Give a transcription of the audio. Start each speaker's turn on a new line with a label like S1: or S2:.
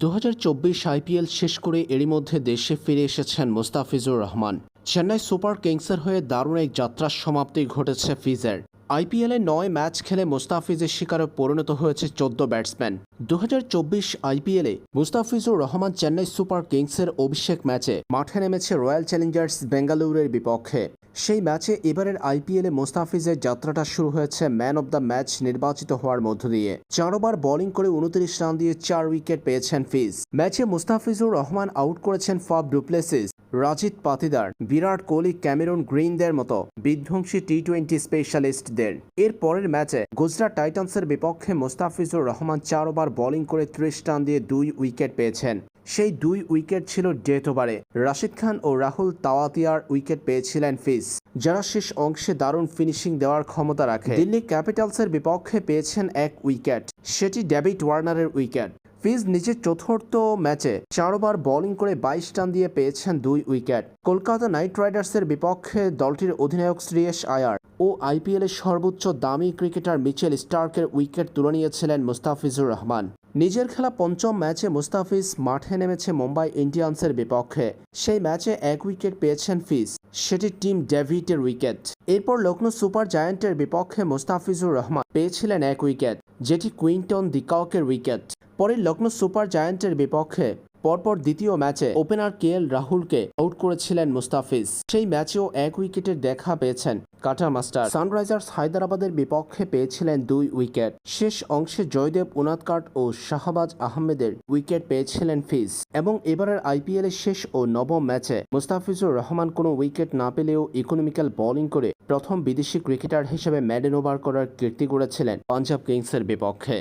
S1: দু হাজার চব্বিশ আইপিএল শেষ করে এরই মধ্যে দেশে ফিরে এসেছেন মুস্তাফিজুর রহমান। চেন্নাই সুপার কিংসের হয়ে দারুণ এক যাত্রার সমাপ্তি ঘটেছে ফিজের। আইপিএলে নয় ম্যাচ খেলে মুস্তাফিজের শিকারে পরিণত হয়েছে চোদ্দ ব্যাটসম্যান। দু হাজার চব্বিশ আইপিএলে মুস্তাফিজুর রহমান চেন্নাই সুপার কিংসের অভিষেক ম্যাচে মাঠে নেমেছে রয়্যাল চ্যালেঞ্জার্স বেঙ্গালুরুর বিপক্ষে। সেই ম্যাচে এবারের আইপিএলে মোস্তাফিজের যাত্রাটা শুরু হয়েছে ম্যান অব দ্য ম্যাচ নির্বাচিত হওয়ার মধ্য দিয়ে। চারবার বোলিং করে উনত্রিশ রান দিয়ে চার উইকেট পেয়েছেন ফিজ। ম্যাচে মুস্তাফিজুর রহমান আউট করেছেন Faf du Plessis, Rajat Patidar, Virat Kohli, Cameron গ্রিনদের মতো বিধ্বংসী টি টোয়েন্টি স্পেশালিস্টদের। এর পরের ম্যাচে গুজরাট টাইটান্সের বিপক্ষে মুস্তাফিজুর রহমান চার ওভার বোলিং করে ত্রিশ রান দিয়ে দুই উইকেট পেয়েছেন। সেই দুই উইকেট ছিল ডেথ ওভারে রাশিদ খান ও রাহুল তাওয়াতিয়ার উইকেট পেয়েছিলেন ফিস যারা শেষ অংশে দারুণ ফিনিশিং দেওয়ার ক্ষমতা রাখে। দিল্লি ক্যাপিটালসের বিপক্ষে পেয়েছেন এক উইকেট, সেটি ডেভিড ওয়ার্নারের উইকেট। ফিজ নিজের চতুর্থ ম্যাচে চার ওভার বোলিং করে বাইশ রান দিয়ে পেয়েছেন দুই উইকেট। কলকাতা নাইট রাইডার্সের বিপক্ষে দলটির অধিনায়ক শ্রেয়স আয়ার ও আইপিএলের সর্বোচ্চ দামি ক্রিকেটার মিচেল স্টার্কের উইকেট তুলে নিয়েছিলেন মুস্তাফিজুর রহমান। নিজের খেলা পঞ্চম ম্যাচে মুস্তাফিজ মাঠে নেমেছে মুম্বাই ইন্ডিয়ান্সের বিপক্ষে। সেই ম্যাচে এক উইকেট পেয়েছেন ফিজ। সেটি টিম ডেভিডের উইকেট। এরপর লখনৌ সুপার জায়ান্টের বিপক্ষে মুস্তাফিজুর রহমান পেয়েছিলেন এক উইকেট, যেটি কুইন্টন দিকাউকের উইকেট। পরে লখনৌ সুপার জায়ান্টের বিপক্ষে পরপর দ্বিতীয় ম্যাচে ওপেনার কে এল রাহুলকে আউট করেছিলেন মুস্তাফিজ। সেই ম্যাচেও এক উইকেটের দেখা পেয়েছেন কাটা মাস্টার। সানরাইজার্স হায়দ্রাবাদের বিপক্ষে পেয়েছিলেন দুই উইকেট। শেষ অংশে জয়দেব উনাদকাট ও শাহবাজ আহমেদের উইকেট পেয়েছিলেন ফিজ। এবং এবারের আইপিএল এর শেষ ও নবম ম্যাচে মুস্তাফিজুর রহমান কোনো উইকেট না পেলেও ইকোনমিক্যাল বোলিং করে প্রথম বিদেশি ক্রিকেটার হিসেবে ম্যাডেন ওভার করার কীর্তি গড়েছিলেন পাঞ্জাব কিংসের বিপক্ষে।